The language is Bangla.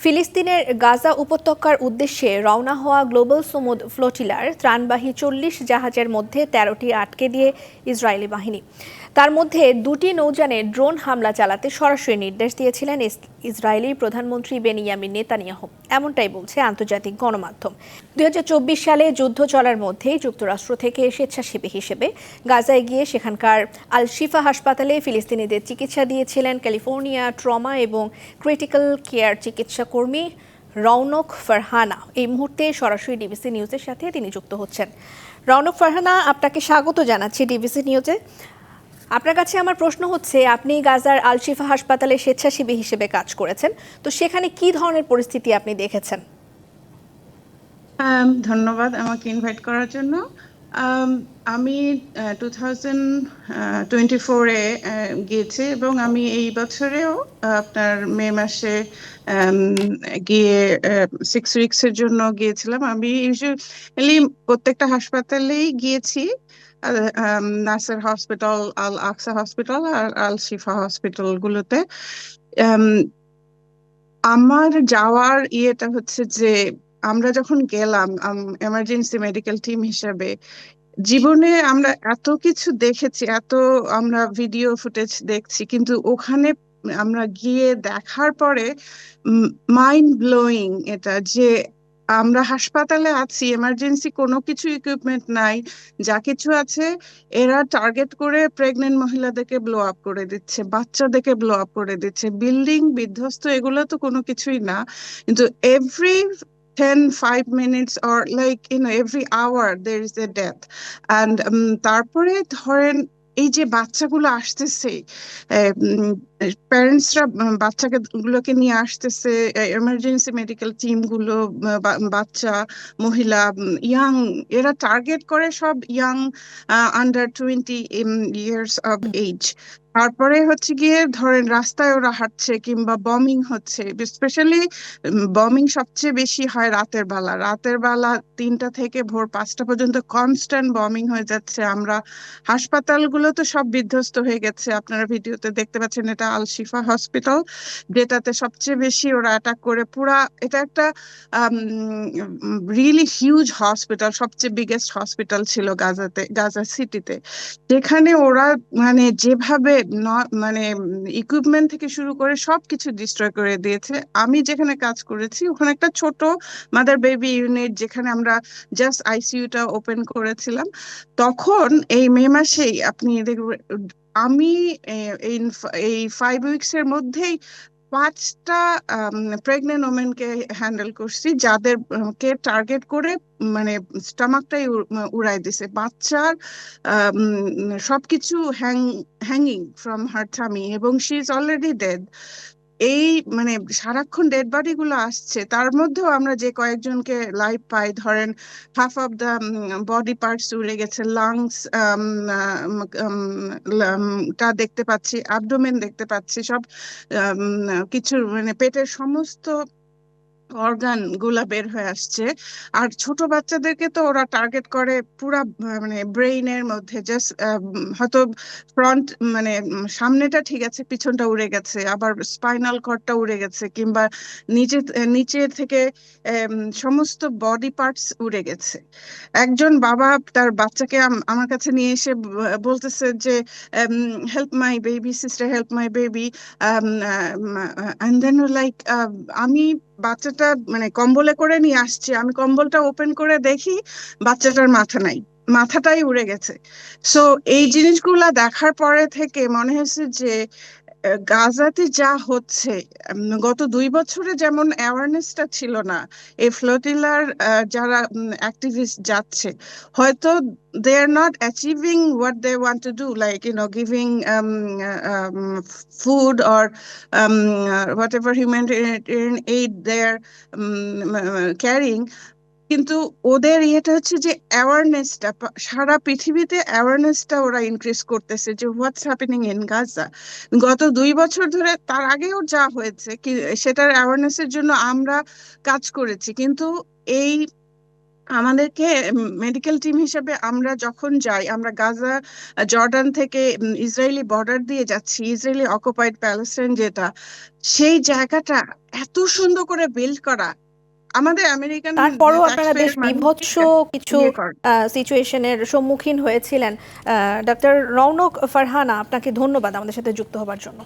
ফিলিস্তিনের গাজা উপত্যকার উদ্দেশ্যে রওনা হওয়া গ্লোবাল সমুদ ফ্লোটিলার ত্রাণবাহী চল্লিশ জাহাজের মধ্যে তেরোটি আটকে দিয়ে ইসরায়েলি বাহিনী। তার মধ্যে দুটি নৌযানে ড্রোন হামলা চালাতে সরাসরি নির্দেশ দিয়েছিলেন ইসরায়েলি প্রধানমন্ত্রী বেনিয়ামিন নেতানিয়াহু। এমনটাই বলছে আন্তর্জাতিক গণমাধ্যম। দু হাজার চব্বিশ সালে যুদ্ধ চলার মধ্যেই যুক্তরাষ্ট্র থেকে স্বেচ্ছাসেবী হিসেবে গাজায় গিয়ে সেখানকার আল শিফা হাসপাতালে ফিলিস্তিনিদের চিকিৎসা দিয়েছিলেন ক্যালিফোর্নিয়া ট্রমা এবং ক্রিটিক্যাল কেয়ার চিকিৎসা কর্মী রৌনক ফারহানা। এই মুহূর্তে সরাসরি ডিবিসি নিউজের সাথে তিনি যুক্ত হচ্ছেন। রৌনক ফারহানা, আপনাকে স্বাগত জানাচ্ছি ডিবিসি নিউজে। আপনার কাছে আমার প্রশ্ন হচ্ছে, আপনি গাজার আল শিফা হাসপাতালে স্বেচ্ছাসেবী হিসেবে কাজ করেছেন, তো সেখানে কি ধরনের পরিস্থিতি আপনি দেখেছেন? ধন্যবাদ আমাকে ইনভাইট করার জন্য। আমি টু থাউজেন্ড টোয়েন্টি ফোরে গিয়েছি এবং আমি এই বছরেও আপনার মে মাসে গিয়ে সিক্স উইকসের জন্য গিয়েছিলাম। আমি ইউজুয়ালি প্রত্যেকটা হাসপাতালেই গিয়েছি। নার্সার হসপিটাল আল আকসা হসপিটাল আর আল শিফা হসপিটাল গুলোতে। Um, আমার যাওয়ার ইয়েটা হচ্ছে যে আমরা যখন গেলাম এমার্জেন্সি মেডিকেল টিম হিসেবে জীবনে আমরা এত কিছু দেখেছি এত আমরা ভিডিও ফুটেজ দেখছি কিন্তু ওখানে আমরা গিয়ে দেখার পরে মাইন্ড ব্লোয়িং এটা যে আমরা হাসপাতালে আছি এমার্জেন্সি কোনো কিছু ইকুইপমেন্ট নাই যা কিছু আছে এরা টার্গেট করে প্রেগনেন্ট মহিলাদেরকে ব্লো আপ করে দিচ্ছে বাচ্চাদেরকে ব্লো আপ করে দিচ্ছে বিল্ডিং বিধ্বস্ত এগুলো তো কোনো কিছুই না কিন্তু every 10 5 minutes or like you know every hour a death. And um, তারপরে ধরেন এই যে বাচ্চাগুলো আসতেছে প্যারেন্টসরা বাচ্চাকে গুলোকে নিয়ে আসতেছে এমার্জেন্সি মেডিকেল টিমগুলো বাচ্চা, মহিলা ইয়াং এরা টার্গেট করে সব young under twenty years of age তারপরে হচ্ছে গিয়ে ধরেন রাস্তায় ওরা হাঁটছে কিংবা বমিং হচ্ছে স্পেশালি বমিং সবচেয়ে বেশি হয় রাতের বেলা। রাতের বেলা তিনটা থেকে ভোর পাঁচটা পর্যন্ত কনস্ট্যান্ট বমিং হয়ে যাচ্ছে। আমরা হাসপাতালগুলো তো সব বিধ্বস্ত হয়ে গেছে। আপনারা ভিডিওতে দেখতে পাচ্ছেন এটা আল শিফা হসপিটাল যেটাতে সবচেয়ে বেশি ওরা অ্যাটাক করে। পুরা এটা একটা রিয়েলি হিউজ হসপিটাল সবচেয়ে বিগেস্ট হসপিটাল ছিল গাজাতে, গাজা সিটিতে যেখানে ওরা মানে যেভাবে মানে ইকুইপমেন্ট থেকে শুরু করে সবকিছু ডিস্ট্রয় করে দিয়েছে। আমি যেখানে কাজ করেছি, ওখানে একটা ছোট মাদার বেবি ইউনিট যেখানে আমরা জাস্ট আইসিইউটা ওপেন করেছিলাম। তখন এই মে মাসেই আপনি দেখবেন, আমি এই এই ফাইভ উইকস এর মধ্যেই পাঁচটা প্রেগনেন্ট ওমেনকে হ্যান্ডেল করছি, যাদের কে টার্গেট করে মানে স্টমাকটাই উড়াই দিছে। বাচ্চার সবকিছু হ্যাং হ্যাঙ্গিং ফ্রম হার থামি এবং শি ইজ অলরেডি ডেড এই মানে সারাক্ষণ ডেড বডি গুলো আসছে, তার মধ্যেও আমরা যে কয়েকজনকে লাইফ পাই, ধরেন half of the body parts উড়ে গেছে লাংস টা দেখতে পাচ্ছি অ্যাবডোমেন দেখতে পাচ্ছি, সব কিছু মানে পেটের সমস্ত অর্গানগুলা বের হয়ে আসছে। আর ছোট বাচ্চাদেরকে তো ওরা টার্গেট করে পুরা মানে ব্রেইনের মধ্যে জাস্ট হয়তো ফ্রন্ট মানে সামনেটা ঠিক আছে, পিছনটা উড়ে গেছে, আবার স্পাইনাল কর্ডটা উড়ে গেছে, কিংবা নিচে নিচে থেকে সমস্ত বডি পার্টস উড়ে গেছে। একজন বাবা তার বাচ্চাকে আম- আমার কাছে নিয়ে এসে বলতেছে যে help my baby sister help my baby and then like আমি বাচ্চাটা মানে কম্বলে করে নিয়ে আসছি। আমি কম্বলটা ওপেন করে দেখি, বাচ্চাটার মাথা নাই। মাথাটাই উড়ে গেছে। সো এই জিনিসগুলা দেখার পরে থেকে মনে হয়েছে যে গাজাতে যা হচ্ছে গত দুই বছরে যেমন অ্যাওয়ারনেসটা ছিল না, এই ফ্লোটিলার যারা অ্যাক্টিভিস্ট যাচ্ছে, হয়তো they are not achieving what they want to do like you know giving food or whatever human aid they are caring কিন্তু ওদের ইয়েটা হচ্ছে যে অ্যাওয়ারনেসটা সারা পৃথিবীতে অ্যাওয়ারনেসটা ওরা ইনক্রিজ করতেছে যে হোয়াটস হ্যাপেনিং ইন গাজা গত দুই বছর ধরে তার আগেও যা হয়েছে, কি, সেটার অ্যাওয়ারনেসের জন্য আমরা কাজ করেছি। কিন্তু এই আমাদেরকে মেডিকেল টিম হিসেবে আমরা যখন যাই, আমরা গাজা জর্ডান থেকে ইসরায়েলি বর্ডার দিয়ে যাচ্ছি ইসরায়েলি অকুপাইড প্যালেস্টাইন যেটা, সেই জায়গাটা এত সুন্দর করে বিল্ড করা আমাদের আমেরিকান তারপরও আপনারা বেশ বিভৎস কিছু সিচুয়েশনের সম্মুখীন হয়েছিলেন। ডক্টর রৌনক ফারহানা আপনাকে ধন্যবাদ আমাদের সাথে যুক্ত হবার জন্য।